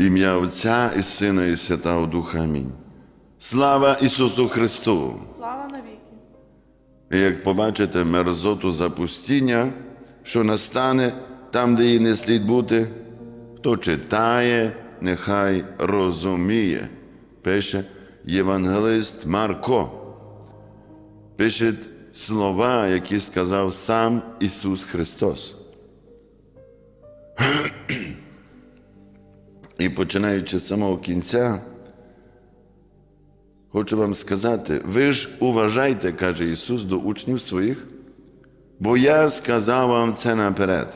Ім'я Отця і Сина, і Святого Духа. Амінь. Слава Ісусу Христу! Слава навіки. І як побачите мерзоту запустіння, що настане там, де їй не слід бути, хто читає, нехай розуміє, пише Євангелист Марко. Пише слова, які сказав сам Ісус Христос. І починаючи з самого кінця, Хочу вам сказати, ви ж уважайте, каже Ісус до учнів своїх, бо я сказав вам це наперед.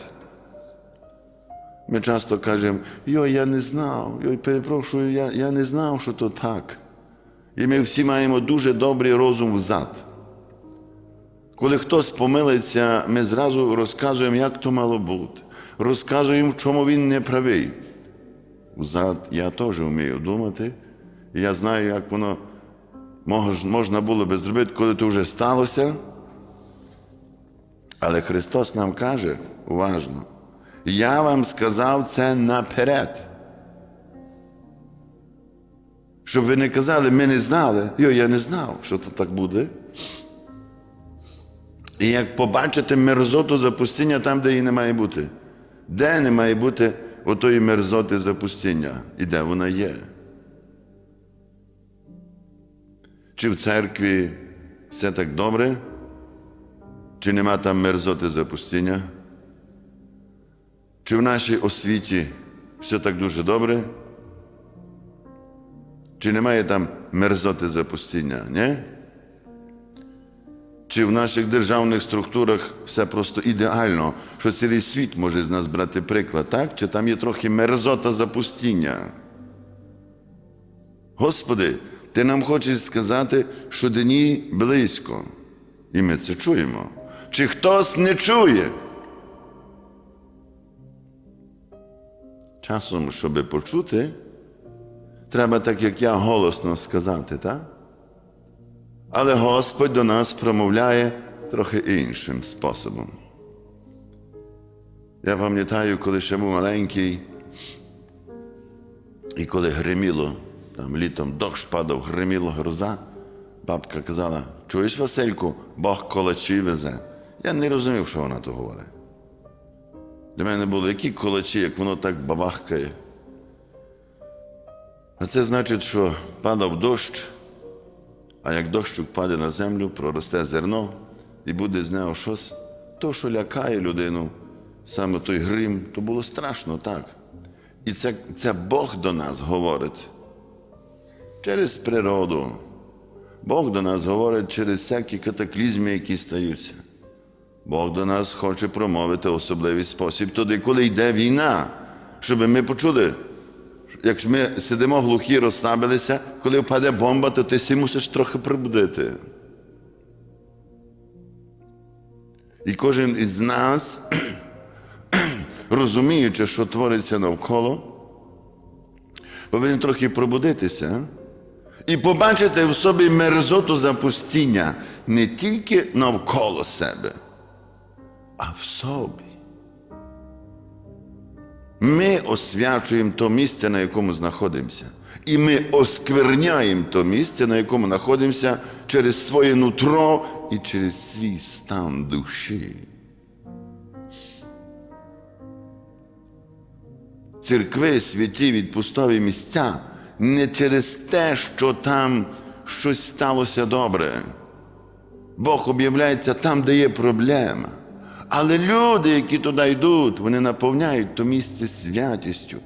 Ми часто кажемо, йой, я не знав, йой, перепрошую, я, я не знав, що то так. І ми всі маємо дуже добрий розум взад. Коли хтось помилиться, ми зразу розказуємо, як то мало бути. Розказуємо, в чому він не правий. Взад я теж вмію думати, і я знаю, як воно можна було би зробити, коли це вже сталося. Але Христос нам каже уважно, я вам сказав це наперед. Щоб ви не казали, ми не знали. Йо, я не знав, що це так буде. І як побачите мерзоту запустіння там, де її не має бути. Де не має бути отої мерзоти запустіння? І де вона є? Чи в церкві все так добре? Чи нема там мерзоти запустіння? Чи в нашій освіті все так дуже добре? Чи немає там мерзоти запустіння? Ні? Чи в наших державних структурах все просто ідеально, що цілий світ може з нас брати приклад, так? Чи там є трохи мерзота запустіння? Господи, Ти нам хочеш сказати, що дні близько. І ми це чуємо. Чи хтось не чує? Часом, щоб почути, треба так, як я, голосно сказати, так? Але Господь до нас промовляє трохи іншим способом. Я пам'ятаю, коли ще був маленький, і коли гриміло, там літом дощ падав, гриміло гроза, бабка казала: чуєш, Васильку, Бог колачі везе. Я не розумів, що вона то говорить. Для мене було, які колачі, як воно так бабахкає. А це значить, що падав дощ, а як дощик паде на землю, проросте зерно і буде з нього щось, то, що лякає людину, саме той грим, то було страшно, так. І це, це Бог до нас говорить через природу. Бог до нас говорить через всякі катаклізми, які стаються. Бог до нас хоче промовити особливий спосіб туди, коли йде війна, щоб ми почули. Як ми сидимо глухі, розслабилися, коли впаде бомба, то ти сі мусиш трохи прибудити. І кожен із нас, розуміючи, що твориться навколо, повинен трохи пробудитися і побачити в собі мерзоту запустіння не тільки навколо себе, а в собі. Ми освячуємо то місце, на якому знаходимося. І ми оскверняємо то місце, на якому знаходимося через своє нутро і через свій стан душі. Церкви, святі відпустові місця не через те, що там щось сталося добре. Бог об'являється там, де є проблема. Але люди, які туди йдуть, вони наповняють то місце святістю,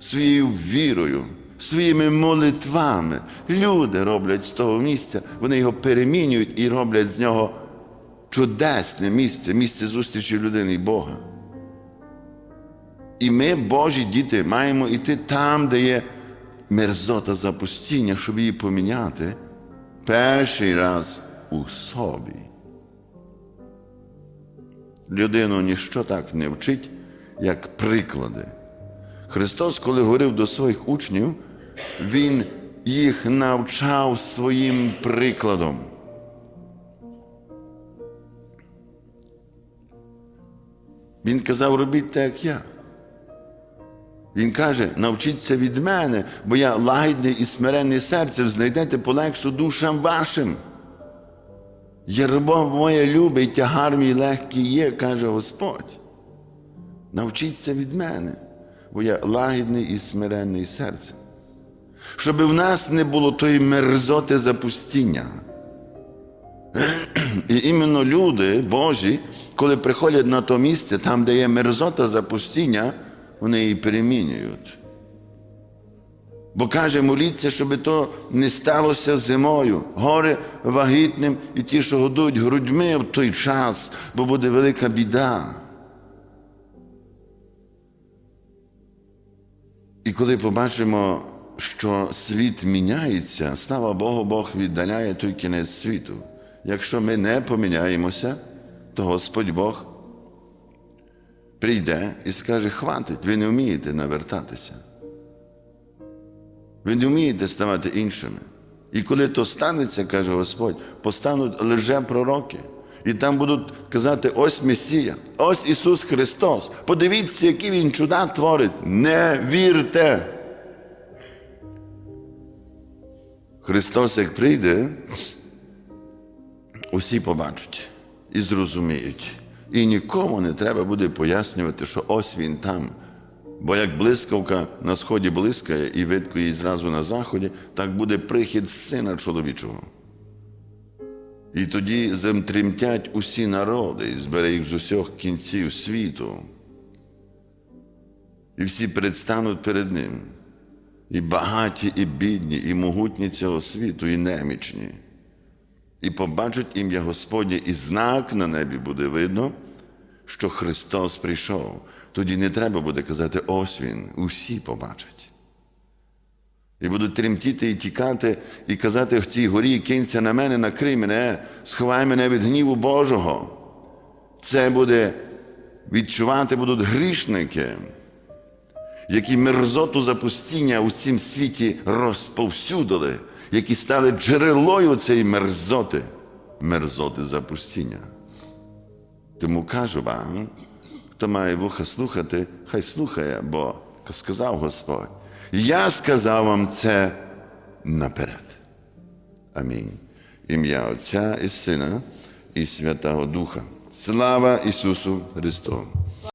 своєю вірою, своїми молитвами. Люди роблять з того місця, вони його перемінюють і роблять з нього чудесне місце, місце зустрічі людини і Бога. І ми, Божі діти, маємо йти там, де є мерзота запустіння, щоб її поміняти перший раз у собі. Людину ніщо так не вчить, як приклади. Христос, коли говорив до своїх учнів, Він їх навчав своїм прикладом. Він казав, робіть так, як я. Він каже: навчіться від мене, бо я лагідний і смиренний серцем, знайдете полегшу душам вашим. Ярмо моє любе, і тягар мій легкий є, каже Господь. Навчіться від мене, бо я лагідний і смиренний серцем. Щоб в нас не було тої мерзоти запустіння. І іменно люди Божі, коли приходять на то місце, там, де є мерзота запустіння, вони її перемінюють. Бо каже, моліться, щоб то не сталося зимою, горе вагітним і ті, що годують грудьми в той час, бо буде велика біда. І коли побачимо, що світ міняється, слава Богу, Бог віддаляє той кінець світу. Якщо ми не поміняємося, то Господь Бог прийде і скаже: хватить, ви не вмієте навертатися. Ви не вмієте ставати іншими. І коли то станеться, каже Господь, постануть лише пророки. І там будуть казати: ось Месія, ось Ісус Христос. Подивіться, які Він чуда творить. Не вірте. Христос, як прийде, усі побачать і зрозуміють. І нікому не треба буде пояснювати, що ось він там. Бо як блискавка на сході блискає і видко її зразу на заході, так буде прихід сина чоловічого. І тоді земтремтять усі народи, і збере їх з усіх кінців світу. І всі предстануть перед ним. І багаті, і бідні, і могутні цього світу, і немічні. І побачать ім'я Господнє, і знак на небі буде видно, що Христос прийшов. Тоді не треба буде казати, ось Він, усі побачать. І будуть тремтіти і тікати, і казати в цій горі, кинься на мене, накрий мене, сховай мене від гніву Божого. Це буде відчувати будуть грішники, які мерзоту запустіння у цім світі розповсюдили, які стали джерелою цієї мерзоти, мерзоти запустіння. Тому кажу вам, хто має вуха слухати, хай слухає, бо сказав Господь. Я сказав вам це наперед. Амінь. Ім'я Отця і Сина і Святого Духа. Слава Ісусу Христу!